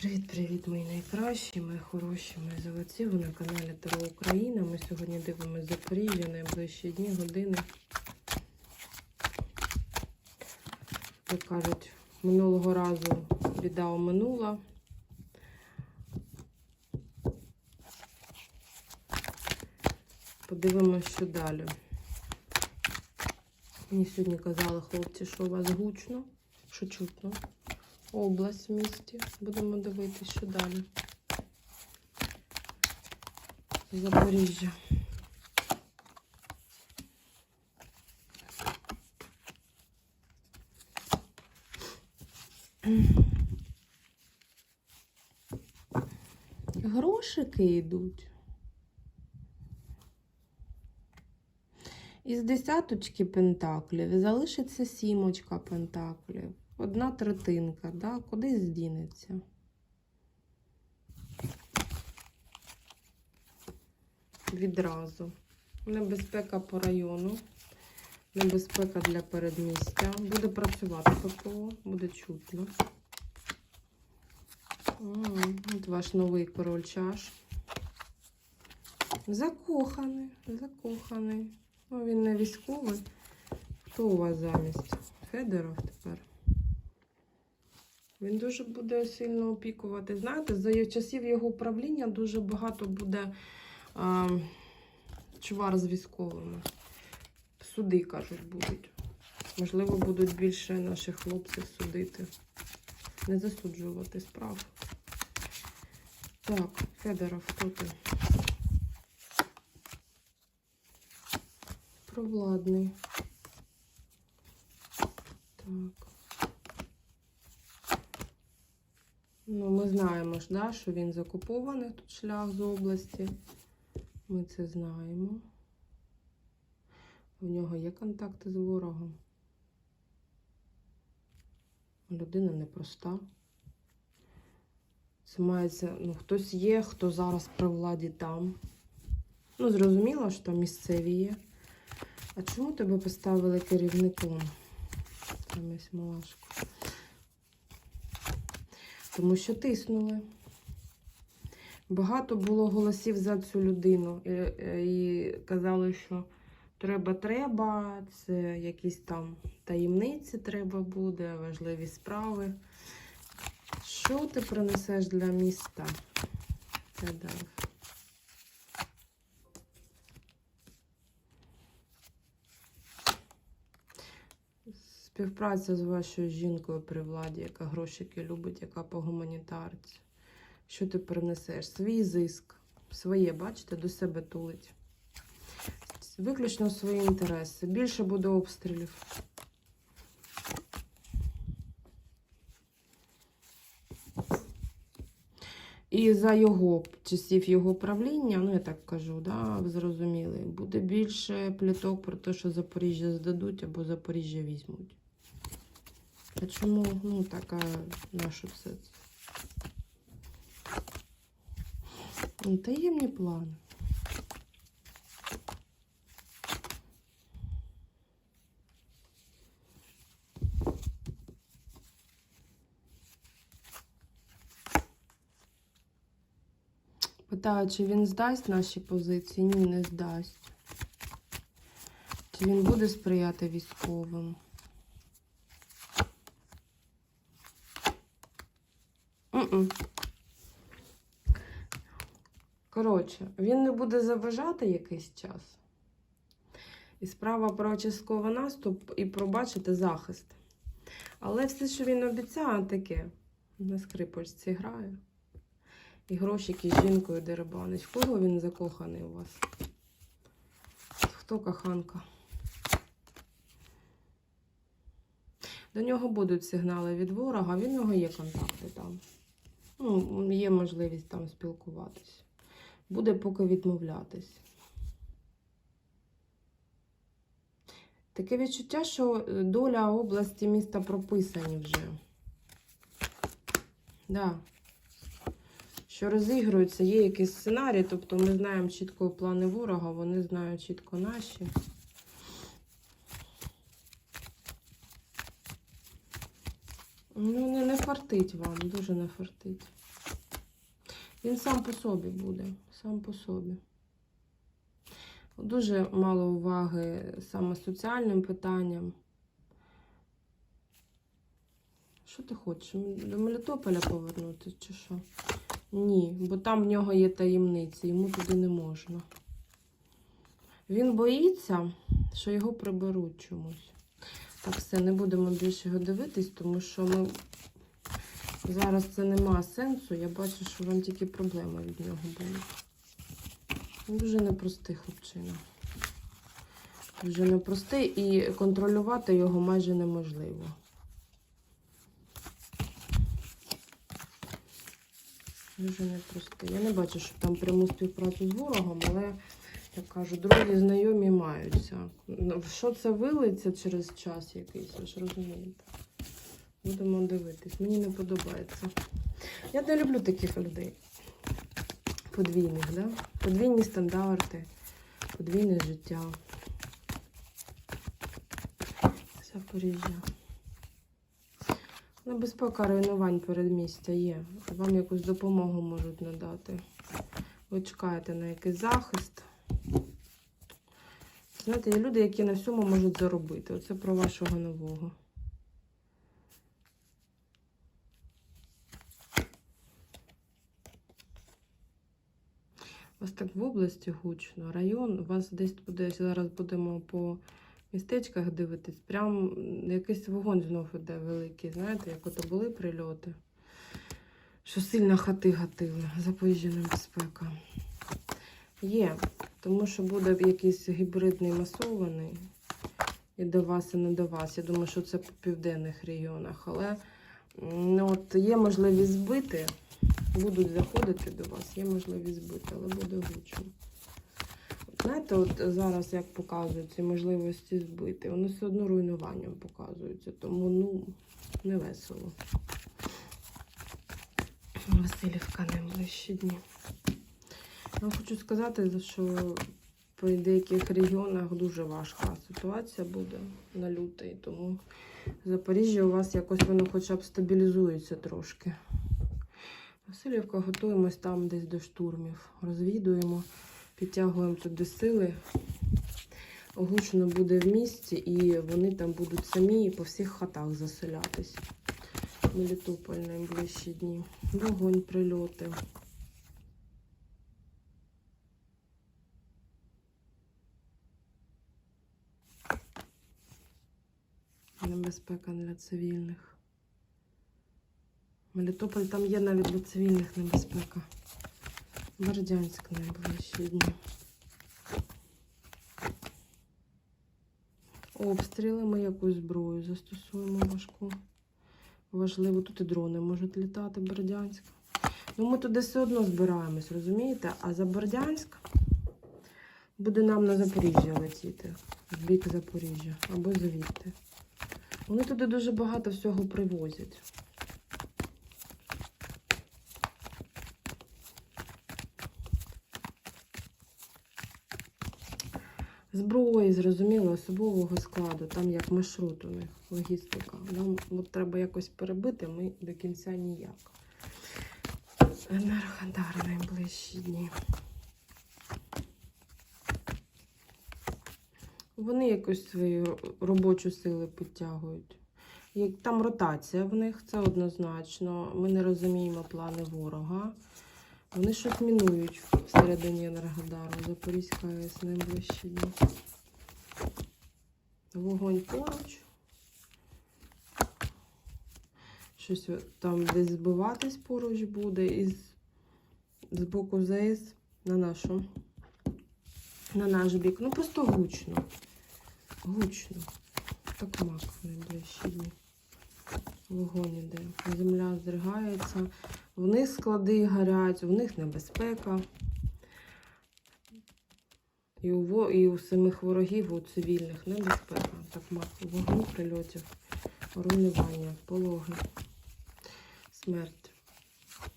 Привіт-привіт, мої найкращі, мої хороші, мої золоті. Ви на каналі Таро Україна. Ми сьогодні дивимося Запоріжжя найближчі дні, години. Як кажуть, минулого разу біда оминула. Подивимося, що далі. Мені сьогодні казали хлопці, що у вас гучно, що чутно область в місті. Будемо дивитися, що далі. Запоріжжя. Грошики йдуть. Із десяточки пентаклів залишиться сімочка пентаклів. Одна третинка, да? кудись здінеться. Відразу. Небезпека по району, небезпека для передмістя. Буде працювати ППО, буде чутно. От ваш новий король чаш. Закоханий, закоханий. Ну, він не військовий. Хто у вас замість? Федоров тепер. Він дуже буде сильно опікувати. Знаєте, за часів його правління дуже багато буде а, чвар з військовими. Суди, кажуть, будуть. Можливо, будуть більше наших хлопців судити. Не засуджувати справ. Так, Федоров, хто ти? Провладний. Так. Ну, ми знаємо ж, да, що він закупований тут шлях з області. Ми це знаємо. У нього є контакти з ворогом. Людина непроста. Це мається, ну, хтось є, хто зараз при владі там. Ну, зрозуміло, що там місцеві є. А чому тебе поставили керівником? Замість Малашко? Тому що тиснули. Багато було голосів за цю людину. І, і казали, що треба, треба, це якісь там таємниці треба буде, важливі справи. Що ти принесеш для міста? Федоров? Співпраця з вашою жінкою при владі, яка грошики любить, яка по гуманітарці. Що ти принесеш? Свій зиск, своє, бачите, до себе тулить. Виключно свої інтереси. Більше буде обстрілів. І за його часів його правління, ну я так кажу, да, ви зрозуміли, буде більше пліток про те, що Запоріжжя здадуть або Запоріжжя візьмуть. А чому, ну, така наша все це? Ну, Таємні плани. Питаю, чи він здасть наші позиції? Ні, не здасть. Чи він буде сприяти військовим? Коротше, він не буде заважати якийсь час. І справа про частковий наступ і про, бачите, захист. Але все, що він обіцяє, таке. На скрипочці грає. І грошики з жінкою деребанить. В кого він закоханий у вас? Хто коханка? До нього будуть сигнали від ворога, в нього є контакти там. Ну, є можливість там спілкуватись. Буде поки відмовлятись. Таке відчуття, що доля області міста прописані вже. Да. Що розігруються, є якийсь сценарій, тобто ми знаємо чітко плани ворога, вони знають чітко наші. Ну, не, не фартить вам, дуже не фартить. Він сам по собі буде, сам по собі. Дуже мало уваги саме соціальним питанням. Що ти хочеш? До Мелітополя повернутися чи що? Ні, бо там в нього є таємниці, йому туди не можна. Він боїться, що його приберуть чомусь. Так, все, не будемо більше його дивитись, тому що ми зараз це нема сенсу. Я бачу, що вам тільки проблеми від нього будуть. Дуже непростий хлопчина. Дуже непростий і контролювати його майже неможливо. Дуже непростий. Я не бачу, що там пряму співпрацю з ворогом, але як кажу, друзі знайомі маються. В Що це вилиться через час якийсь, ви ж розумієте. Будемо дивитись. Мені не подобається. Я не люблю таких людей. Подвійних, да? Подвійні стандарти, подвійне життя. Запоріжжя. Небезпека руйнувань передмістя є. Вам якусь допомогу можуть надати. Ви чекаєте на якийсь захист. Знаєте, є люди, які на всьому можуть заробити. Оце про вашого нового. У вас так в області гучно, район, у вас десь буде, зараз будемо по містечках дивитись, прям якийсь вогонь знов іде великий, знаєте, як ото були прильоти, що сильно хати гатили, Запоріжжя небезпека. Є, тому що буде якийсь гібридний масований і до вас, і не до вас. Я думаю, що це по південних регіонах, але ну, от є можливість збити, будуть заходити до вас, є можливість збити, але буде гучно. Знаєте, от зараз як показують ці можливості збити, вони все одно руйнуванням показуються, тому ну не весело. Васильівка найближчі дні. Я хочу сказати, що по деяких регіонах дуже важка ситуація буде на лютий, тому Запоріжжя у вас якось воно хоча б стабілізується трошки. Васильівка готуємось там десь до штурмів. Розвідуємо, підтягуємо туди сили. Гучно буде в місті, і вони там будуть самі по всіх хатах заселятись. Мелітополь найближчі дні. Вогонь, прильоти. Небезпека для цивільних. Мелітополь там є навіть для цивільних небезпека. Бердянськ найближчі дні. Обстріли ми якусь зброю застосуємо важку. Важливо, тут і дрони можуть літати, Бердянськ. Ну, ми туди все одно збираємось, розумієте? А за Бердянськ буде нам на Запоріжжя летіти. В бік Запоріжжя або звідти. Вони туди дуже багато всього привозять. Зброї, зрозуміло, особового складу, там як маршрут у них, логістика. Нам от треба якось перебити, ми до кінця ніяк. Енергодар найближчі дні. Вони якось свою робочу силу підтягують. Там ротація в них, це однозначно. Ми не розуміємо плани ворога. Вони щось мінують всередині Енергодару. Запорізька АЕС найближчі дні. Вогонь поруч. Щось там десь збиватись поруч буде. І з, боку ЗАЕС на нашу. На наш бік. Ну просто гучно. Гучно. Так мак найближчі. Вогонь іде. Земля здригається. В них склади горять, в них небезпека. І у, і у самих ворогів, у цивільних небезпека. Так мак. Вогні прильотів, руйнування, пологи, смерть.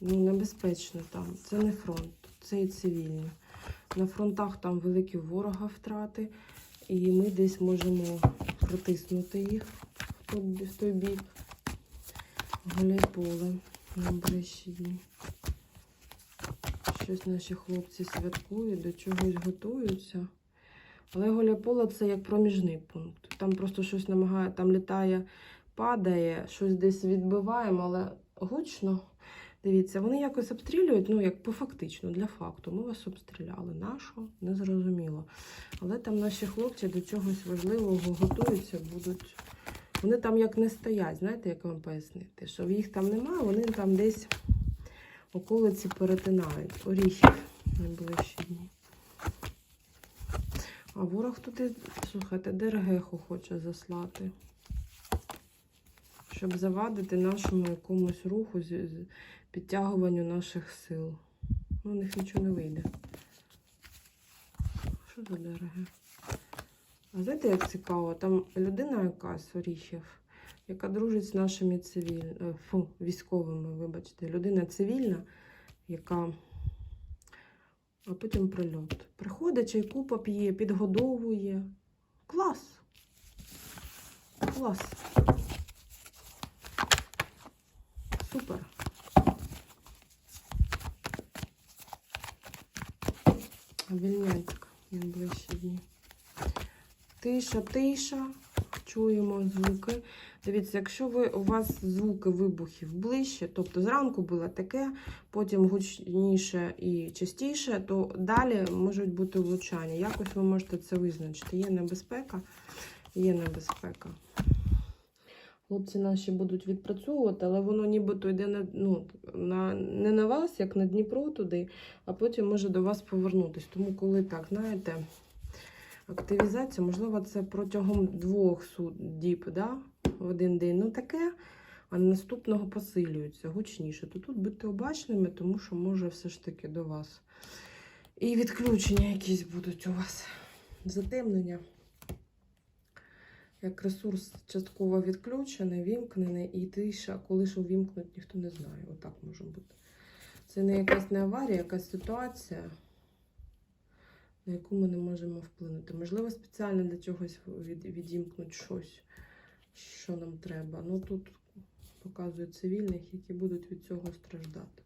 Ну, небезпечно там. Це не фронт, це і цивільні. На фронтах там великі ворога втрати, і ми десь можемо притиснути їх в той бік. Гуляйполе на Брещині. Щось наші хлопці святкують, до чогось готуються. Але Гуляйполе це як проміжний пункт. Там просто щось намагає, там літає, падає, щось десь відбиваємо, але гучно. Дивіться, вони якось обстрілюють, ну як по фактично, для факту. Ми вас обстріляли. Нашого не зрозуміло. Але там наші хлопці до чогось важливого готуються, будуть. Вони там як не стоять, знаєте, як вам пояснити? Що їх там немає, вони там десь околиці перетинають. Оріхів найближчі дні. А ворог тут, слухайте, ДРГеху хоче заслати. Щоб завадити нашому якомусь руху, підтягуванню наших сил. Ну, у них нічого не вийде. Що за ДРГ? А знаєте, як цікаво, там людина якась Оріхів, яка дружить з нашими цивіль... е, Фу, військовими, вибачте, людина цивільна, яка. А потім прильот. Приходить, чайку поп'є, підгодовує. Клас. Клас. Супер. Вільнянськ найближчі дні. Тиша, тиша. Чуємо звуки. Дивіться, якщо ви, у вас звуки вибухів ближче, тобто зранку було таке, потім гучніше і частіше, то далі можуть бути влучання. Якось ви можете це визначити. Є небезпека, є небезпека. Хлопці наші будуть відпрацьовувати, але воно нібито йде на, ну, на, не на вас, як на Дніпро туди, а потім може до вас повернутися. Тому, коли так, знаєте, активізація, можливо, це протягом двох суд- діб, да? в один день. Ну таке, а наступного посилюється гучніше. То тут будьте обачними, тому що може все ж таки до вас. І відключення якісь будуть у вас. Затемнення. Як ресурс частково відключений, вімкнений, і тиша, коли ж увімкнуть, ніхто не знає. Отак може бути. Це не якась не аварія, якась ситуація, на яку ми не можемо вплинути. Можливо, спеціально для чогось від, відімкнуть щось, що нам треба. Ну тут показують цивільних, які будуть від цього страждати.